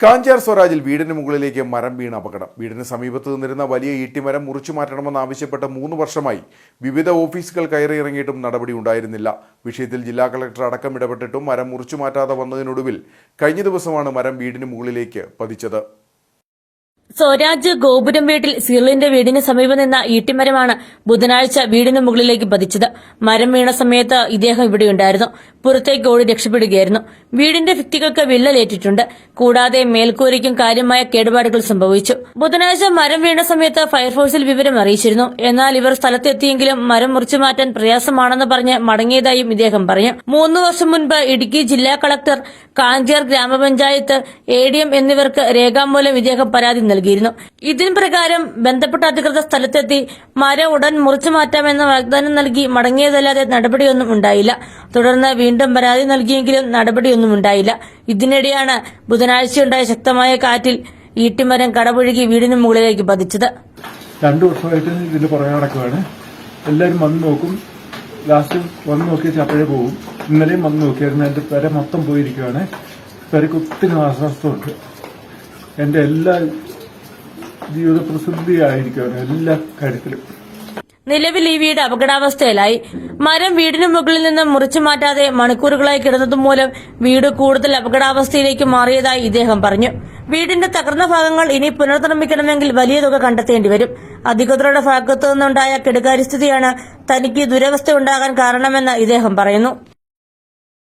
കാഞ്ചാർ സ്വരാജിൽ വീടിന് മുകളിലേക്ക് മരം വീണ അപകടം. വീടിന് സമീപത്ത് നിന്നിരുന്ന വലിയ ഈട്ടിമരം മുറിച്ചു മാറ്റണമെന്നാവശ്യപ്പെട്ട് മൂന്ന് വർഷമായി വിവിധ ഓഫീസുകൾ കയറിയിറങ്ങിയിട്ടും നടപടി ഉണ്ടായിരുന്നില്ല. വിഷയത്തിൽ ജില്ലാ കളക്ടർ അടക്കം ഇടപെട്ടിട്ടും മരം മുറിച്ചു മാറ്റാതെ വന്നതിനൊടുവിൽ കഴിഞ്ഞ ദിവസമാണ് മരം വീടിന് മുകളിലേക്ക് പതിച്ചത്. സ്വരാജ് ഗോപുരം വീട്ടിൽ സിറിലിന്റെ വീടിന് സമീപം നിന്ന ഈട്ടിമരമാണ് ബുധനാഴ്ച വീടിന് മുകളിലേക്ക് പതിച്ചത്. മരം വീണ സമയത്ത് ഇദ്ദേഹം ഇവിടെയുണ്ടായിരുന്നു പുറത്തേക്ക് ഓടി രക്ഷപ്പെടുകയായിരുന്നു. വീടിന്റെ ഭിത്തികൾക്ക് വിള്ളലേറ്റിട്ടുണ്ട്. കൂടാതെ മേൽക്കൂരയ്ക്കും കാര്യമായ കേടുപാടുകൾ സംഭവിച്ചു. ബുധനാഴ്ച മരം വീണ സമയത്ത് ഫയർഫോഴ്സിൽ വിവരം അറിയിച്ചിരുന്നു. എന്നാൽ ഇവർ സ്ഥലത്തെത്തിയെങ്കിലും മരം മുറിച്ചു മാറ്റാൻ പ്രയാസമാണെന്ന് പറഞ്ഞ് മടങ്ങിയതായും ഇദ്ദേഹം പറഞ്ഞു. മൂന്ന് വർഷം മുൻപ് ഇടുക്കി ജില്ലാ കളക്ടർ കാഞ്ചിയാർ ഗ്രാമപഞ്ചായത്ത് എ എന്നിവർക്ക് രേഖാമൂലം ഇദ്ദേഹം പരാതി നൽകിയിരുന്നു. ഇതിന് പ്രകാരം ബന്ധപ്പെട്ട അധികൃതർ സ്ഥലത്തെത്തി മര ഉടൻ മുറിച്ചു മാറ്റാമെന്ന വാഗ്ദാനം നൽകി മടങ്ങിയതല്ലാതെ നടപടിയൊന്നും ഉണ്ടായില്ല. തുടർന്ന് വീണ്ടും പരാതി നൽകിയെങ്കിലും നടപടിയൊന്നും ഉണ്ടായില്ല. ഇതിനിടെയാണ് ബുധനാഴ്ചയുണ്ടായ ശക്തമായ കാറ്റിൽ ഈട്ടിമരം കടപുഴകി വീടിന് മുകളിലേക്ക് പതിച്ചത്. രണ്ടു വർഷമായിട്ട് ഇതിന് പുറകെ നടക്കുകയാണ് എല്ലാവരും വന്ന് നോക്കും. ലാസ്റ്റ് വന്ന് നോക്കിയ ചപ്പഴേ പോകും ഇന്നലെയും വന്ന് നോക്കിയായിരുന്നു. എന്റെ പെര മൊത്തം പോയിരിക്കുകയാണ് പെരക്ക് ഒത്തിരി നാശനഷ്ടമുണ്ട് എന്റെ എല്ലാ ജീവിത പ്രസിദ്ധിയായിരിക്കുകയാണ് എല്ലാ കാര്യത്തിലും. നിലവിൽ ഈ വീട് അപകടാവസ്ഥയിലായി. മരം വീടിന് മുകളിൽ നിന്ന് മുറിച്ചു മാറ്റാതെ മണിക്കൂറുകളായി കിടന്നതുമൂലം വീട് കൂടുതൽ അപകടാവസ്ഥയിലേക്ക് മാറിയതായി ഇദ്ദേഹം പറഞ്ഞു. വീടിന്റെ തകർന്ന ഭാഗങ്ങൾ ഇനി പുനർനിർമ്മിക്കണമെങ്കിൽ വലിയ തുക കണ്ടെത്തേണ്ടി വരും. അധികൃതരുടെ ഭാഗത്തു നിന്നുണ്ടായ കെടുകാര്യസ്ഥിതിയാണ് തനിക്ക് ദുരവസ്ഥ ഉണ്ടാകാൻ കാരണമെന്ന് ഇദ്ദേഹം പറയുന്നു.